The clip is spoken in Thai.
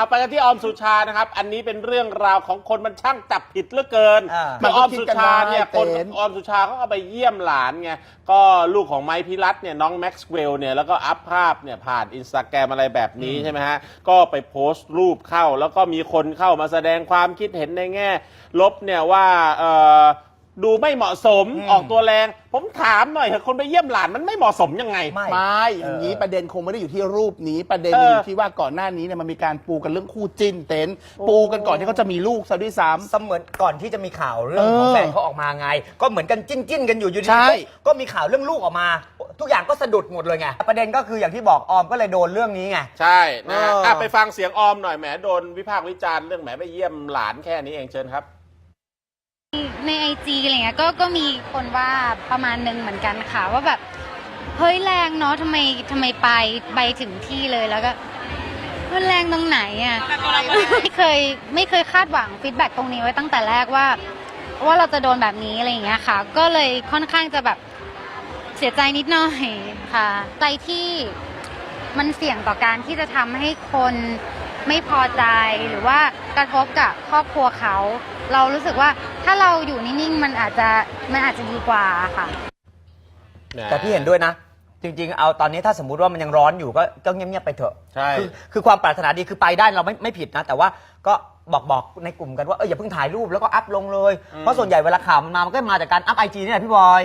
เอาไปกันที่ออมสุชานะครับ อันนี้เป็นเรื่องราวของคนมันช่างจับผิดเหลือเกินอ่าคือออมสุชาเนี่ยมันก็คนคิดกันได้ออมสุชาเขาเอาไปเยี่ยมหลานไงก็ลูกของไมค์พิรัตน์เนี่ยน้องแม็กซ์เวลล์เนี่ยแล้วก็อัพภาพเนี่ยผ่านอินสตาแกรมอะไรแบบนี้ใช่ไหมฮะ ก็ไปโพสต์รูปเข้า แล้วก็มีคนเข้ามาแสดงความคิดเห็นในแง่ ลบเนี่ยว่าเอ่อ ดูไม่เหมาะสมอืมออกตัวแรง ผมถามหน่อยเถอะคนไปเยี่ยมหลานมันไม่เหมาะสมยังไง ไม่ ไม่อย่างนี้เออประเด็นคงไม่ได้อยู่ที่รูปนี้ ประเด็นเอออยู่ที่ว่าก่อนหน้านี้เนี่ยมันมีการปูกันเรื่องคู่จิ้นเต็นท์ปูกันก่อนที่เขาจะมีลูกซะด้วยซ้เสมือนก่อนที่จะมีข่าวเรื่องของเออแฟนเขาออกมาไง ก็เหมือนกันจิ้นจิ้นๆกันอยู่อยู่ดีใช่ๆก็ก็มีข่าวเรื่องลูกออกมา ทุกอย่างก็สะดุดหมดเลยไงประเด็นก็คืออย่างที่บอกออมก็เลยโดนเรื่องนี้ไง ใช่นะฮะเอออ่อะไปฟังเสียงออมหน่อยแหมโดนวิพากษ์วิจารณ์เรื่องแหมไปเยี่ยมหลานแค่นี้เองเชิญครับ ในไอจีอะไรเงี้ยก็ก็มีคนว่าประมาณหนึ่งเหมือนกันค่ะ ว่าแบบเฮ้ยแรงเนาะทำไมทำไมไปไปถึงที่เลยแล้วก็มันแรงตรงไหนอะไม่เคยไม่เคยคาดหวังฟีดแบ็ตรงนี้ไว้ตั้งแต่แรกว่า ว่าเราจะโดนแบบนี้อะไรอย่างเงี้ยค่ะ ก็เลยค่อนข้างจะแบบเสียใจนิดหน่อยค่ะใจที่มันเสี่ยงต่อการที่จะทำให้คนไม่พอใจหรือว่ากระทบกับครอบครัวเขา เรารู้สึกว่าถ้าเราอยู่นิ่งๆมันอาจจะมันอาจจะดีกว่าค่ะ แต่พี่เห็นด้วยนะ จริง ๆ เอาตอนนี้ถ้าสมมุติว่ามันยังร้อนอยู่ก็ก็เงียบๆไปเถอะใช่ คือคือความปรารถนาดีคือไปได้เราไม่ไม่ผิดนะ แต่ว่าก็บอกบอกในกลุ่มกันว่าเอออย่าเพิ่งถ่ายรูปแล้วก็อัพลงเลย เพราะส่วนใหญ่เวลาข่าวมันมามันก็มาจากการอัพไอจีนี่แหละพี่บอย